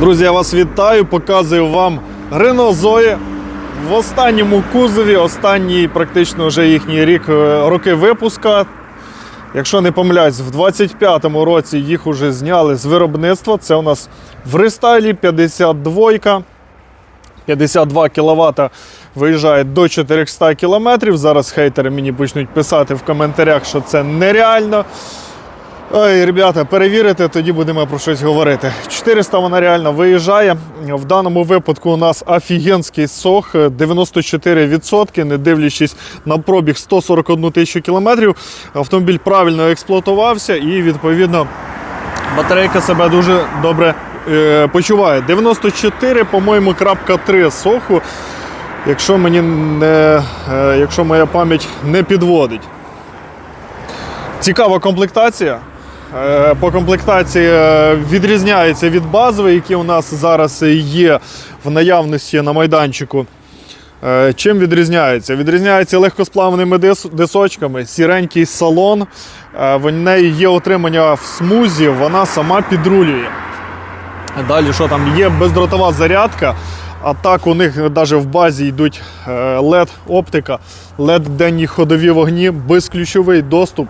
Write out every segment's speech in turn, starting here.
Друзі, я вас вітаю, показую вам Renault Zoe в останньому кузові, останній практично вже їхній рік е, роки випуска. Якщо не помиляюсь, в 25-му році їх вже зняли з виробництва. Це у нас в рестайлі 52. 52 кВт виїжджає до 400 км. Зараз хейтери мені почнуть писати в коментарях, що це нереально. Ой, ребята, перевірите, тоді будемо про щось говорити. 400 вона реально виїжджає. В даному випадку у нас офігенський сох 94%, не дивлячись на пробіг 141 тисячу кілометрів. Автомобіль правильно експлуатувався і відповідно батарейка себе дуже добре е, почуває. 94, по-моєму, крапка 3 соху, якщо мені не, е, якщо моя пам'ять не підводить. Цікава комплектація. Е, По комплектації е, відрізняється від базової, які у нас зараз є в наявності на майданчику. Е, Чим відрізняється? Відрізняється легкосплавними дисочками, сіренький салон. В неї є отримання в смузі, вона сама підрулює. Далі, що там є бездротова зарядка. А так у них навіть в базі йдуть LED оптика, LED денні ходові вогні, безключовий доступ.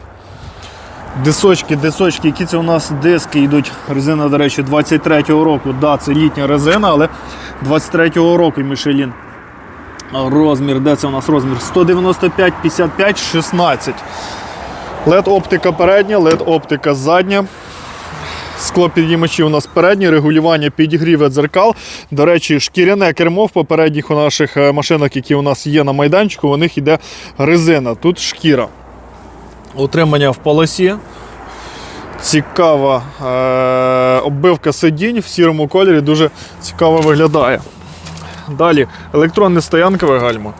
Дисочки, дисочки, які це у нас диски йдуть. Резина, до речі, 23-го року. Да, це літня резина, але 23-го року Мішелін. Розмір, де це у нас розмір? 195, 55, 16. LED оптика передня, LED оптика задня. Склопідіймачі у нас передні, регулювання підігріву дзеркал. До речі, шкіряне кермо в попередніх у наших е, машинах, які у нас є на майданчику, у них йде резина. Тут шкіра. Утримання в полосі. Цікава е- оббивка сидінь в сірому кольорі, дуже цікаво виглядає. Далі електронне стоянкове гальмо.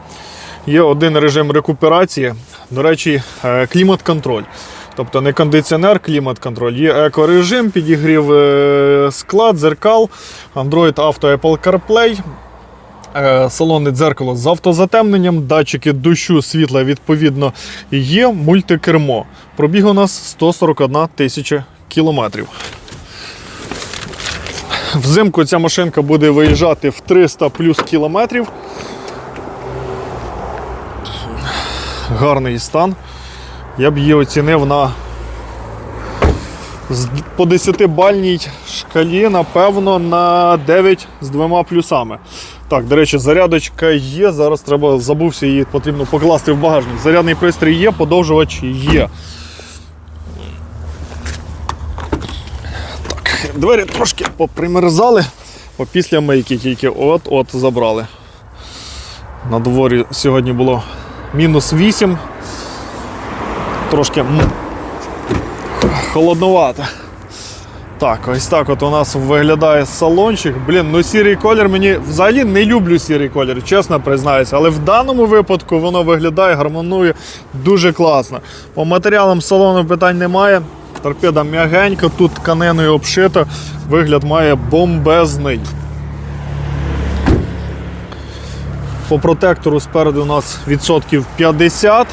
Є один режим рекуперації. До речі, е, клімат-контроль. Тобто не кондиціонер, клімат-контроль. Є екорежим, підігрів е, скла, дзеркал, Android Auto Apple CarPlay. Е, Салонне дзеркало з автозатемненням, датчики дощу, світла відповідно є, мультикермо. Пробіг у нас 141 тисяча кілометрів. Взимку ця машинка буде виїжджати в 300 плюс кілометрів. Гарний стан. Я б її оцінив на по 10-бальній шкалі, напевно, на 9 з двома плюсами. Так, до речі, зарядочка є. Зараз треба забувся її потрібно покласти в багажник. Зарядний пристрій є, подовжувач є. Так, двері трошки попримерзали, бо після мийки тільки от-от забрали. На дворі сьогодні було мінус 8. Трошки холодновато. Так, ось так от у нас виглядає салончик. Блін, ну сірий колір мені взагалі не люблю сірий колір, чесно признаюся. Але в даному випадку воно виглядає, гармонує дуже класно. По матеріалам салону питань немає. Торпеда м'ягенька, тут тканиною обшита. Вигляд має бомбезний. По протектору спереду у нас відсотків 50.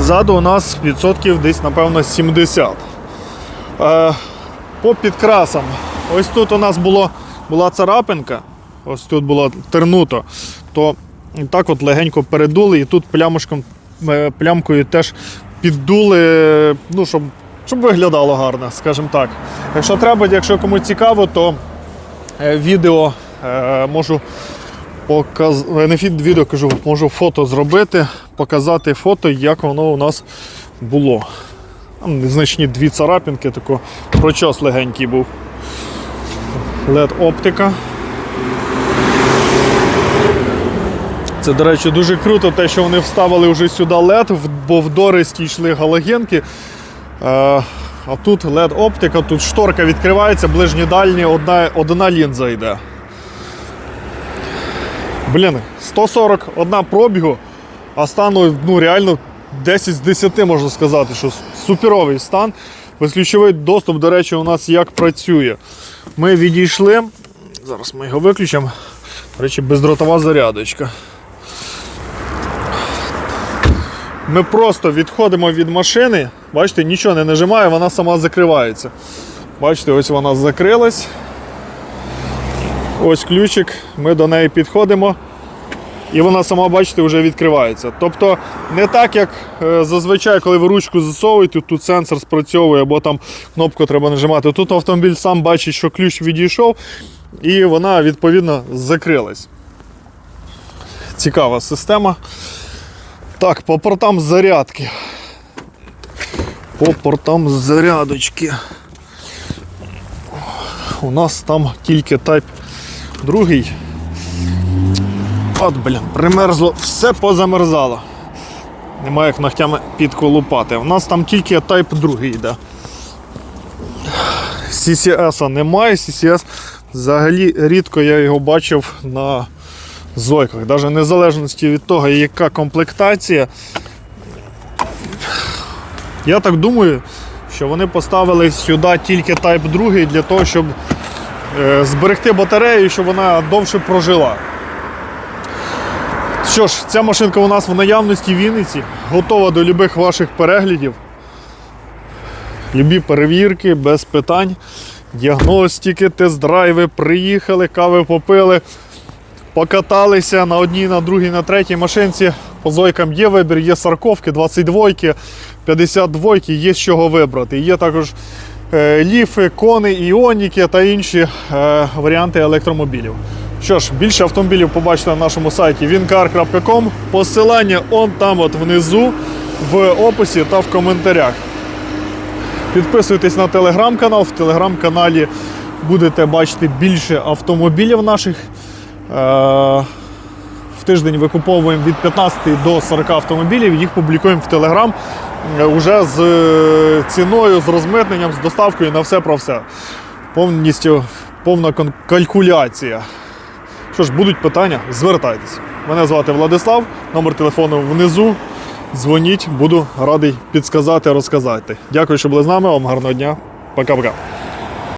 Ззаду у нас відсотків десь, напевно, 70. Е, по підкрасам. Ось тут у нас було, була царапинка, ось тут було тернуто, то так от легенько передули і тут плямочком, е, плямкою теж піддули, ну, щоб, щоб виглядало гарно, скажімо так. Якщо треба, якщо комусь цікаво, то е, відео можу показ... е, не відео кажу, можу фото зробити, показати фото, як воно у нас було. Там незначні дві царапінки, тако прочос легенький був. LED оптика. Це, до речі, дуже круто, те, що вони вставили вже сюди LED, бо в дористі йшли галогенки. Е, а тут LED оптика, тут шторка відкривається, ближні дальні, одна, одна лінза йде. Блін, 141 пробігу, а стану ну, реально 10 з 10 можна сказати, що суперовий стан. Безключовий доступ, до речі, у нас як працює. Ми відійшли. Зараз ми його виключимо. До речі, бездротова зарядочка. Ми просто відходимо від машини, бачите, нічого не нажимає, вона сама закривається. Бачите, ось вона закрилась. Ось ключик, ми до неї підходимо. І вона сама, бачите, вже відкривається. Тобто не так, як е, зазвичай, коли ви ручку засовуєте, тут сенсор спрацьовує, або там кнопку треба нажимати. Тут автомобіль сам бачить, що ключ відійшов, і вона відповідно закрилась. Цікава система. Так, по портам зарядки. По портам зарядочки. У нас там тільки Type 2. От, блін, примерзло, все позамерзало. Немає як ногтями підколупати. У нас там тільки Type 2 йде. CCS немає, CCS взагалі рідко я його бачив на зойках. Навіть незалежності від того, яка комплектація. Я так думаю, що вони поставили сюди тільки Type 2 для того, щоб е, зберегти батарею, щоб вона довше прожила. Що ж, ця машинка у нас в наявності в Вінниці, готова до любих ваших переглядів. Любі перевірки, без питань. Діагностики, тест-драйви, приїхали, кави попили, покаталися на одній, на другій, на третій машинці. По зойкам є вибір, є сарковки, 22, 52, є з чого вибрати. Є також е, ліфи, кони, іоніки та інші е, варіанти електромобілів. Що ж, більше автомобілів побачите на нашому сайті wincar.com. Посилання он там от внизу в описі та в коментарях. Підписуйтесь на телеграм-канал. В телеграм-каналі будете бачити більше автомобілів наших. Е, В тиждень викуповуємо від 15 до 40 автомобілів, їх публікуємо в Телеграм е, уже з е, ціною, з розмитненням, з доставкою на все про все. Повністю повна калькуляція. Що ж, будуть питання, звертайтесь. Мене звати Владислав, номер телефону внизу. Дзвоніть, буду радий підсказати, розказати. Дякую, що були з нами. Вам гарного дня. Пока-пока.